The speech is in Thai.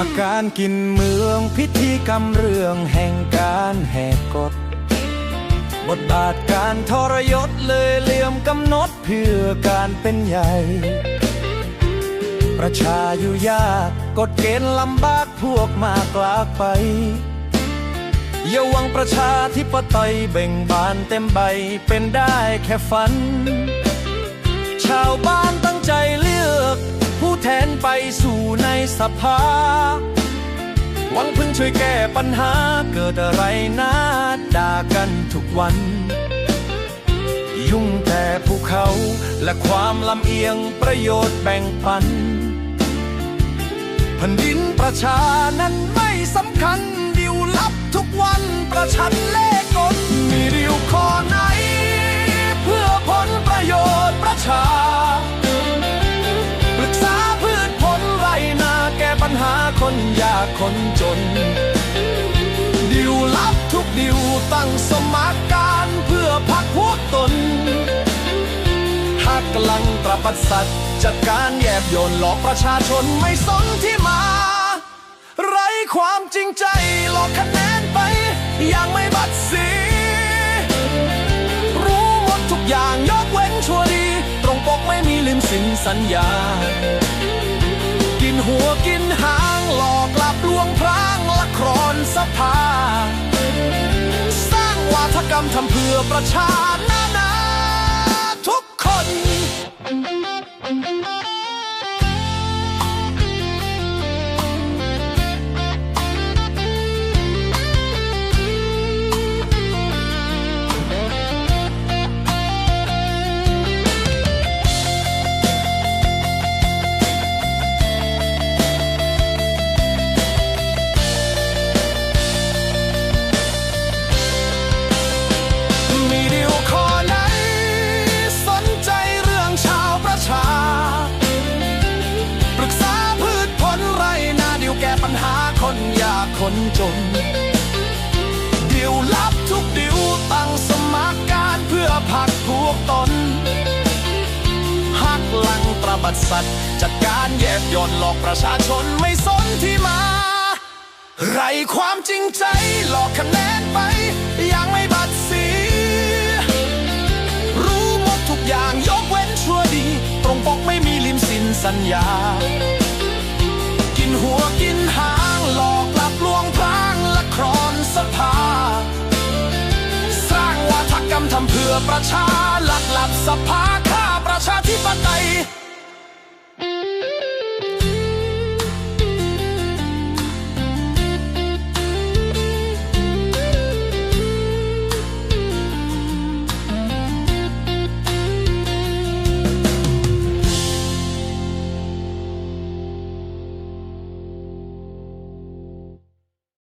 มาการกินเมืองพิธีกรรมเรื่องแห่งการแหกกฎบทบาทการทรยศเลยเหลี่ยมกำหนดเพื่อการเป็นใหญ่ ประชาอยู่ยากกฎเกณฑ์ลำบากพวกมากลากไป อย่าหวังประชาธิปไตยเบ่งบานเต็มใบเป็นได้แค่ฝัน ชาวบ้านตั้งใจเไปสู่ในสภา หวังพึ่งช่วยแก้ปัญหาเกิดอะไรนะด่ากันทุกวัน ยุ่งแต่ภูเขาและความลำเอียงประโยชน์แบ่งปันแผ่นดินประชานั้นไม่สำ คนยากคนจน ดิวลับทุกดิวตั้งสมัครการเพื่อพักพวกตนหักหลังตรปัดสัตว์ จัดการแยบโยนหลอกประชาชนไม่สนที่มา ไรความจริงใจหลอกคะแนนไปยังไม่บัดสีรู้หมดทุกอย่างยกเว้นชัวดีตรงปกไม่มีลิมสินสัญญากินหัวกินหา หลอกหลับลวงพรางละครสภา สร้างวาทกรรมทำเพื่อประชา นจนดิวลับทุกดิวตั้งสมัครการเพื่อพักพวกตนหักหลังตระบัดสัตว์ จัดการแยบย่อนหลอกประชาชนไม่สนที่มา ไรความจริงใจหลอกคะแนนไปยังไม่บัดสี รู้หมดทุกอย่างยกเว้นชั่วดี ตรงปกไม่มีลิมสินสัญญา กินหัวำเพื่อประชาหลักหลับสภาข้าประชาธิปไตย